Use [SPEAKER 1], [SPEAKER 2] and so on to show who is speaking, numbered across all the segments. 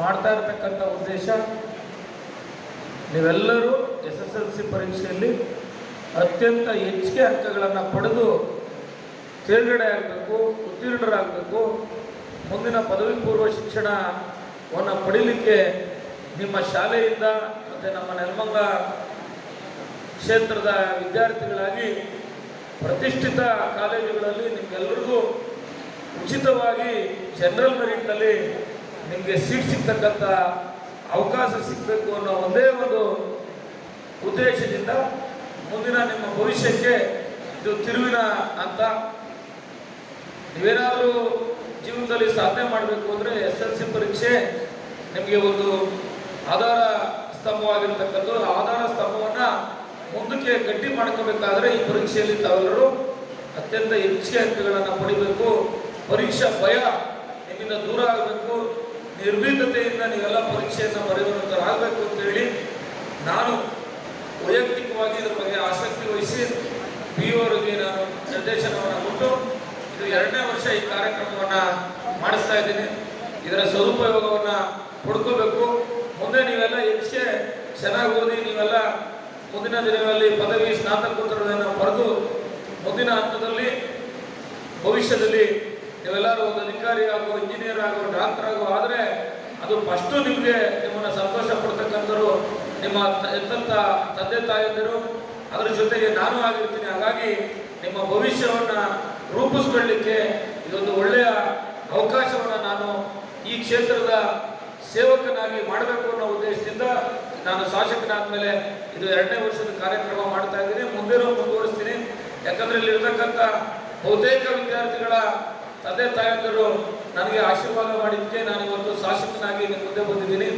[SPEAKER 1] ಮಾಡ್ತಾ ಇರತಕ್ಕಂಥ ಉದ್ದೇಶ, ನೀವೆಲ್ಲರೂ ಎಸ್ ಎಸ್ ಎಲ್ ಸಿ ಪರೀಕ್ಷೆಯಲ್ಲಿ ಅತ್ಯಂತ ಹೆಚ್ಚಿಗೆ ಅಂಕಗಳನ್ನು ಪಡೆದು ತೇರ್ಗಡೆ ಆಗಬೇಕು, ಉತ್ತೀರ್ಣರಾಗಬೇಕು. ಮುಂದಿನ ಪದವಿ ಪೂರ್ವ ಶಿಕ್ಷಣವನ್ನು ಪಡೀಲಿಕ್ಕೆ ನಿಮ್ಮ ಶಾಲೆಯಿಂದ ಮತ್ತು ನಮ್ಮ ನೆಲಮಂಗ ಕ್ಷೇತ್ರದ ವಿದ್ಯಾರ್ಥಿಗಳಾಗಿ ಪ್ರತಿಷ್ಠಿತ ಕಾಲೇಜುಗಳಲ್ಲಿ ನಿಮ್ಗೆಲ್ರಿಗೂ ಉಚಿತವಾಗಿ ಜನರಲ್ ಮೆರಿಟ್ನಲ್ಲಿ ನಿಮಗೆ ಸೀಟ್ ಸಿಗ್ತಕ್ಕಂಥ ಅವಕಾಶ ಸಿಗಬೇಕು ಅನ್ನೋ ಒಂದೇ ಒಂದು ಉದ್ದೇಶದಿಂದ ಮುಂದಿನ ನಿಮ್ಮ ಭವಿಷ್ಯಕ್ಕೆ ಇದು ತಿರುವಿನ ಅಂತ ನೀವೇನಾದರೂ ಜೀವನದಲ್ಲಿ ಸಾಧನೆ ಮಾಡಬೇಕು ಅಂದರೆ ಎಸ್ ಎಲ್ ಸಿ ಪರೀಕ್ಷೆ ನಿಮಗೆ ಒಂದು ಆಧಾರ ಸ್ತಂಭವಾಗಿರ್ತಕ್ಕಂಥ ಆಧಾರ ಸ್ತಂಭವನ್ನು ಮುಂದಕ್ಕೆ ಗಟ್ಟಿ ಮಾಡ್ಕೋಬೇಕಾದ್ರೆ ಈ ಪರೀಕ್ಷೆಯಲ್ಲಿ ತಾವೆಲ್ಲರೂ ಅತ್ಯಂತ ಹೆಚ್ಚಿಗೆ ಅಂಕಗಳನ್ನು ಪಡಿಬೇಕು. ಪರೀಕ್ಷಾ ಭಯ ನಿಮ್ಮಿಂದ ದೂರ ಆಗಬೇಕು. ನಿರ್ಭೀತತೆಯಿಂದ ನೀವೆಲ್ಲ ಪರೀಕ್ಷೆಯನ್ನು ಬರೆಯುವಂಥರಾಗಬೇಕು ಅಂತೇಳಿ ನಾನು ವೈಯಕ್ತಿಕವಾಗಿ ಇದರ ಬಗ್ಗೆ ಆಸಕ್ತಿ ವಹಿಸಿ ಪಿ ಅವರಿಗೆ ನಾನು ನಿರ್ದೇಶನವನ್ನು ಕೊಟ್ಟು ಇದು ಎರಡನೇ ವರ್ಷ ಈ ಕಾರ್ಯಕ್ರಮವನ್ನು ಮಾಡಿಸ್ತಾ ಇದ್ದೀನಿ. ಇದರ ಸದುಪಯೋಗವನ್ನು ಪಡ್ಕೋಬೇಕು ಮುಂದೆ ನೀವೆಲ್ಲ ಹೆಚ್ಚೆ ಚೆನ್ನಾಗಿ ಓದಿ ನೀವೆಲ್ಲ ಮುಂದಿನ ದಿನಗಳಲ್ಲಿ ಪದವಿ ಸ್ನಾತಕೋತ್ತರಗಳನ್ನು ಪಡೆದು ಮುಂದಿನ ಹಂತದಲ್ಲಿ ಭವಿಷ್ಯದಲ್ಲಿ ನೀವೆಲ್ಲರೂ ಒಂದು ಅಧಿಕಾರಿ ಆಗೋ ಇಂಜಿನಿಯರ್ ಆಗೋ ಡಾಕ್ಟರ್ ಆಗೋ ಆದರೆ ಅದು ಫಸ್ಟು ನಿಮಗೆ ನಿಮ್ಮನ್ನು ಸಂತೋಷ ಪಡ್ತಕ್ಕಂಥವ್ರು, ನಿಮ್ಮ ಎತ್ತಂತ ತಂದೆ ತಾಯಂದಿರು, ಅದರ ಜೊತೆಗೆ ನಾನು ಆಗಿರ್ತೀನಿ. ಹಾಗಾಗಿ ನಿಮ್ಮ ಭವಿಷ್ಯವನ್ನು ರೂಪಿಸ್ಕೊಳ್ಳಿಕ್ಕೆ ಇದೊಂದು ಒಳ್ಳೆಯ ಅವಕಾಶವನ್ನು ನಾನು ಈ ಕ್ಷೇತ್ರದ ಸೇವಕನಾಗಿ ಮಾಡಬೇಕು ಅನ್ನೋ ಉದ್ದೇಶದಿಂದ ನಾನು ಶಾಸಕನಾದ ಮೇಲೆ ಇದು ಎರಡನೇ ವರ್ಷದ ಕಾರ್ಯಕ್ರಮ ಮಾಡ್ತಾ ಇದ್ದೀನಿ. ಮುಂದೆನೂ ಮುಂದುವರಿಸ್ತೀನಿ. ಯಾಕಂದ್ರೆ ಇಲ್ಲಿರ್ತಕ್ಕಂಥ ಬಹುತೇಕ ವಿದ್ಯಾರ್ಥಿಗಳ ತಂದೆ ತಾಯಂದಿರು, ನನಗೆ ಆಶೀರ್ವಾದ ಮಾಡಿದ್ದಕ್ಕೆ ನಾನು ಇವತ್ತು ಶಾಸಕನಾಗಿ ನಿಮ್ಮ ಮುಂದೆ ಬಂದಿದ್ದೀನಿ.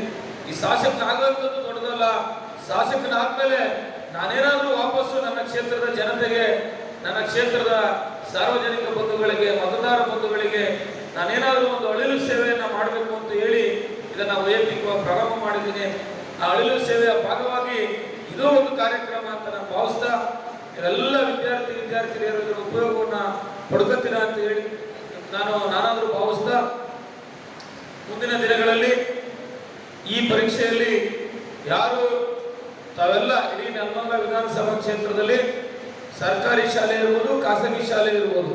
[SPEAKER 1] ಈ ಶಾಸಕನಾಗೋದು ದೊಡ್ಡದಲ್ಲ. ಶಾಸಕನಾದ್ಮೇಲೆ ನಾನೇನಾದರೂ ವಾಪಸ್ಸು ನನ್ನ ಕ್ಷೇತ್ರದ ಜನತೆಗೆ, ನನ್ನ ಕ್ಷೇತ್ರದ ಸಾರ್ವಜನಿಕ ಬಂಧುಗಳಿಗೆ, ಮತದಾರ ಬಂಧುಗಳಿಗೆ ನಾನೇನಾದರೂ ಒಂದು ಅಳಿಲು ಸೇವೆಯನ್ನು ಮಾಡಬೇಕು ಅಂತ ಹೇಳಿ ಇದನ್ನು ವೈಯಕ್ತಿಕವಾಗಿ ಪ್ರಾರಂಭ ಮಾಡಿದ್ದೀನಿ. ಆ ಅಳಿಲು ಸೇವೆಯ ಭಾಗವಾಗಿ ಇದು ಒಂದು ಕಾರ್ಯಕ್ರಮ ಅಂತ ನಾನು ಭಾವಿಸ್ತಾ ಇವೆಲ್ಲ ವಿದ್ಯಾರ್ಥಿ, ವಿದ್ಯಾರ್ಥಿನಿಯರು ಪಡ್ಕೋತೀರಾ ಪಡ್ಕೊತೀರಾ ಅಂತ ಹೇಳಿ ನಾನು ನಾನಾದರೂ ಭಾವಿಸ್ತಾ ಮುಂದಿನ ದಿನಗಳಲ್ಲಿ ಈ ಪರೀಕ್ಷೆಯಲ್ಲಿ ಯಾರು ತಾವೆಲ್ಲ ಇಡೀ ನಲ್ಮಂಗ ವಿಧಾನಸಭಾ ಕ್ಷೇತ್ರದಲ್ಲಿ ಸರ್ಕಾರಿ ಶಾಲೆ ಇರ್ಬೋದು, ಖಾಸಗಿ ಶಾಲೆ ಇರ್ಬೋದು.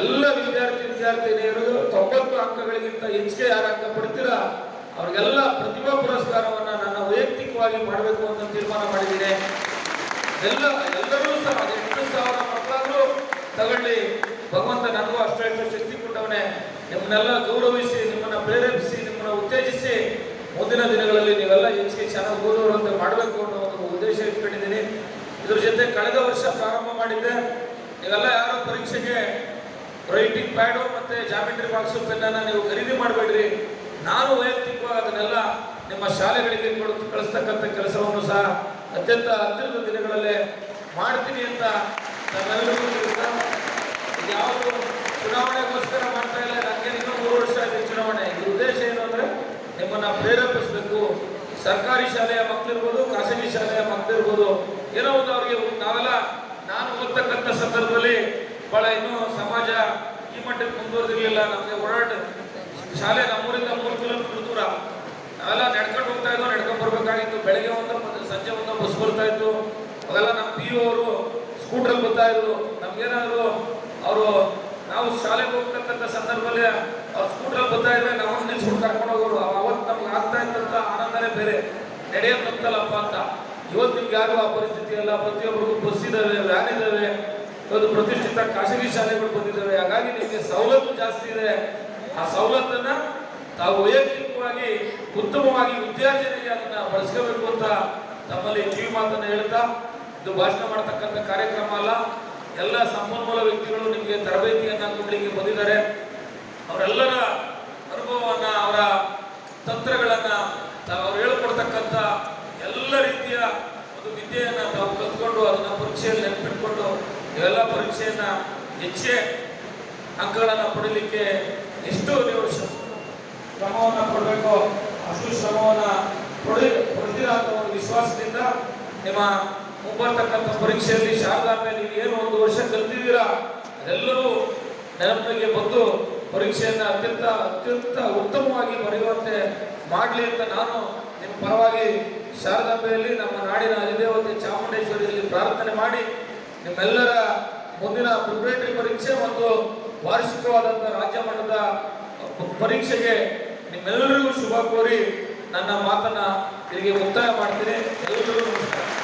[SPEAKER 1] ಎಲ್ಲ ವಿದ್ಯಾರ್ಥಿ, ವಿದ್ಯಾರ್ಥಿನಿಯರು ತೊಂಬತ್ತು ಅಂಕಗಳಿಗಿಂತ ಹೆಚ್ಚಿಗೆ ಯಾರು ಅಂಕ ಪಡ್ತೀರಾ? ಅವ್ರಿಗೆಲ್ಲ ಪ್ರತಿಭಾ ಪುರಸ್ಕಾರವನ್ನು ನನ್ನ ವೈಯಕ್ತಿಕವಾಗಿ ಮಾಡಬೇಕು ಅಂತ ತೀರ್ಮಾನ ಮಾಡಿದ್ದೀನಿ. ಎಲ್ಲ, ಎಲ್ಲರೂ ಸಹ, ಎಂಟು ಸಾವಿರ ಮಕ್ಕಳಾದರೂ ತಗೊಳ್ಳಿ. ಭಗವಂತ ನನಗೂ ಅಷ್ಟು ಶಕ್ತಿ ಕೊಟ್ಟವನೇ. ನಿಮ್ಮನ್ನೆಲ್ಲ ಗೌರವಿಸಿ, ನಿಮ್ಮನ್ನ ಪ್ರೇರೇಪಿಸಿ, ನಿಮ್ಮನ್ನ ಉತ್ತೇಜಿಸಿ ಮುಂದಿನ ದಿನಗಳಲ್ಲಿ ನೀವೆಲ್ಲ ಹೆಚ್ಚಿಗೆ ಚೆನ್ನಾಗಿ ಓದುವಂತೆ ಮಾಡಬೇಕು ಅನ್ನೋ ಒಂದು ಉದ್ದೇಶ ಇಟ್ಕೊಂಡಿದ್ದೀನಿ. ಇದ್ರ ಜೊತೆ ಕಳೆದ ವರ್ಷ ಪ್ರಾರಂಭ ಮಾಡಿದ್ದೆ. ನೀವೆಲ್ಲ ಯಾರೋ ಪರೀಕ್ಷೆಗೆ ರೈಟಿಂಗ್ ಪ್ಯಾಡು ಮತ್ತೆ ಜಾಮಿಟ್ರಿ ಬಾಕ್ಸು ಪೆನ್ನ ನೀವು ಖರೀದಿ ಮಾಡಬೇಡ್ರಿ. ನಾನು ವೈಯಕ್ತಿಕವಾಗಿ ಅದನ್ನೆಲ್ಲ ನಿಮ್ಮ ಶಾಲೆಗಳಿಗೆ ಕೊಡುತ್ತ ಕಳಿಸ್ತಕ್ಕಂಥ ಕೆಲಸವನ್ನು ಸಹ ಅತ್ಯಂತ ಹತ್ತಿರದ ದಿನಗಳಲ್ಲೇ ಮಾಡ್ತೀನಿ ಅಂತ ನಮ್ಮೆಲ್ಲರಿಗೂ ಯಾವುದು ಚುನಾವಣೆಗೋಸ್ಕರ ಮಾಡ್ತಾ ಇಲ್ಲ ನನಗೆ ಇನ್ನೂ ಮೂರು ವರ್ಷ ಆಗಿದೆ ಚುನಾವಣೆ. ಉದ್ದೇಶ ಏನು ಅಂದರೆ ನಿಮ್ಮನ್ನು ಪ್ರೇರೇಪಿಸಬೇಕು. ಸರ್ಕಾರಿ ಶಾಲೆಯ ಮಕ್ಕಳಿರ್ಬೋದು ಖಾಸಗಿ ಶಾಲೆಯ ಮಕ್ಕಳಿರ್ಬೋದು ಏನೋ ಒಂದು ಅವರಿಗೆ ನಾವೆಲ್ಲ, ನಾನು ಓದ್ತಕ್ಕಂಥ ಸಂದರ್ಭದಲ್ಲಿ ಬಹಳ ಇನ್ನೂ ಸಮಾಜ ಈ ಮಟ್ಟಕ್ಕೆ ಮುಂದುವರೆದಿರಲಿಲ್ಲ. ನಮಗೆ ಓಡಾಟ ಶಾಲೆ ನಮ್ಮೂರಿಂದ ಮೂರು ಕಿಲೋಮೀಟರ್ ದೂರ. ನಾವೆಲ್ಲ ನಡ್ಕೊಂಡು ಹೋಗ್ತಾ ಇದ್ದೋ, ನಡ್ಕೊಂಡು ಬರಬೇಕಾಗಿತ್ತು. ಬೆಳಗ್ಗೆ ಒಂದು ಸಂಜೆ ಒಂದು ಬಸ್ ಬರ್ತಾ ಇತ್ತು. ಅವೆಲ್ಲ ನಮ್ಮ ಪಿ ಅವರು ಸ್ಕೂಟ್ರಲ್ಲಿ ಬರ್ತಾ ಇದ್ರು. ನಮ್ಗೇನಾದ್ರು ಅವರು ನಾವು ಶಾಲೆಗೆ ಹೋಗ್ತಕ್ಕಂಥ ಸಂದರ್ಭದಲ್ಲಿ ಅವ್ರು ಸ್ಕೂಟ್ರಲ್ಲಿ ಬರ್ತಾ ಇದ್ರೆ ನಾವು ನಿಲ್ಸ್ಕೊಂಡು ಕರ್ಕೊಂಡು ಹೋಗೋರು. ಅವತ್ತು ನಮ್ಗೆ ಆಗ್ತಾ ಇದ್ದಂಥ ಆನಂದನೇ ಬೇರೆ. ನಡೆಯೋದಂತಲ್ಲಪ್ಪ ಅಂತ. ಇವತ್ತು ನಿಮ್ಗೆ ಯಾರು ಆ ಪರಿಸ್ಥಿತಿ ಅಲ್ಲ. ಪ್ರತಿಯೊಬ್ಬರಿಗೂ ಬಸ್ ಇದ್ದಾವೆ ವ್ಯಾನ್ ಇದ್ದಾವೆ ಇವತ್ತು ಪ್ರತಿಷ್ಠಿತ ಖಾಸಗಿ ಶಾಲೆಗಳು ಬಂದಿದ್ದಾವೆ ಹಾಗಾಗಿ ನಿಮಗೆ ಸವಲತ್ತು ಜಾಸ್ತಿ ಇದೆ. ಆ ಸವಲತ್ತನ್ನ ತಾವು ವೈಯಕ್ತಿಕವಾಗಿ, ಉತ್ತಮವಾಗಿ ವಿದ್ಯಾರ್ಥಿಗಳಿಗೆ ಅದನ್ನು ಬಳಸ್ಕೋಬೇಕು ಅಂತ ತಮ್ಮಲ್ಲಿ ಕಿವಿ ಮಾತನ್ನು ಹೇಳ್ತಾ, ಇದು ಭಾಷಣ ಮಾಡ್ತಕ್ಕಂಥ ಕಾರ್ಯಕ್ರಮ ಅಲ್ಲ. ಎಲ್ಲ ಸಂಪನ್ಮೂಲ ವ್ಯಕ್ತಿಗಳು ನಿಮಗೆ ತರಬೇತಿಯನ್ನು ಕೊಡಲಿಕ್ಕೆ ಬಂದಿದ್ದಾರೆ. ಅವರೆಲ್ಲರ ಅನುಭವವನ್ನ, ಅವರ ತಂತ್ರಗಳನ್ನ ಅವ್ರು ಹೇಳ್ಕೊಡ್ತಕ್ಕಂಥ ಎಲ್ಲ ರೀತಿಯ ಒಂದು ವಿದ್ಯೆಯನ್ನ ತಾವು ಕಲ್ತ್ಕೊಂಡು ಅದನ್ನ ಪರೀಕ್ಷೆಯಲ್ಲಿ ನೆನಪಿಟ್ಕೊಂಡು ಇವೆಲ್ಲ ಪರೀಕ್ಷೆಯನ್ನು ಹೆಚ್ಚೆ ಅಂಕಗಳನ್ನು ಪಡೀಲಿಕ್ಕೆ ಎಷ್ಟು ನೀವು ಶ್ರಮವನ್ನು ಪಡಬೇಕು ಅಷ್ಟು ಶ್ರಮವನ್ನು ಪಡಿ ಪಡೆದಿರ ಅಂತ ಒಂದು ವಿಶ್ವಾಸದಿಂದ ನಿಮ್ಮ ಮುಂಬರ್ತಕ್ಕಂಥ ಪರೀಕ್ಷೆಯಲ್ಲಿ ಶಾರದಾ ಮೇಲೆ ನೀವು ಏನು ಒಂದು ವರ್ಷ ಕಲ್ತಿದ್ದೀರಾ, ಅದೆಲ್ಲರೂ ನೆನಪಿಗೆ ಬಂದು ಪರೀಕ್ಷೆಯನ್ನು ಅತ್ಯಂತ ಅತ್ಯಂತ ಉತ್ತಮವಾಗಿ ಬರೆಯುವಂತೆ ಮಾಡಲಿ ಅಂತ ನಾನು ನಿಮ್ಮ ಪರವಾಗಿ ಶಾರದಾಂಬೆಯಲ್ಲಿ ನಮ್ಮ ನಾಡಿನ ಅಧಿದೇವತೆ ಚಾಮುಂಡೇಶ್ವರಿಯಲ್ಲಿ ಪ್ರಾರ್ಥನೆ ಮಾಡಿ ನಿಮ್ಮೆಲ್ಲರ ಮುಂದಿನ ಪ್ರಿಪರೇಟರಿ ಪರೀಕ್ಷೆ ಮತ್ತು ವಾರ್ಷಿಕವಾದಂಥ ರಾಜ್ಯ ಮಟ್ಟದ ಪರೀಕ್ಷೆಗೆ ನಿಮ್ಮೆಲ್ಲರಿಗೂ ಶುಭ ಕೋರಿ ನನ್ನ ಮಾತನ್ನು ಇಲ್ಲಿಗೆ ಮುಕ್ತಾಯ ಮಾಡ್ತೀನಿ. ಎಲ್ಲರಿಗೂ ನಮಸ್ಕಾರ.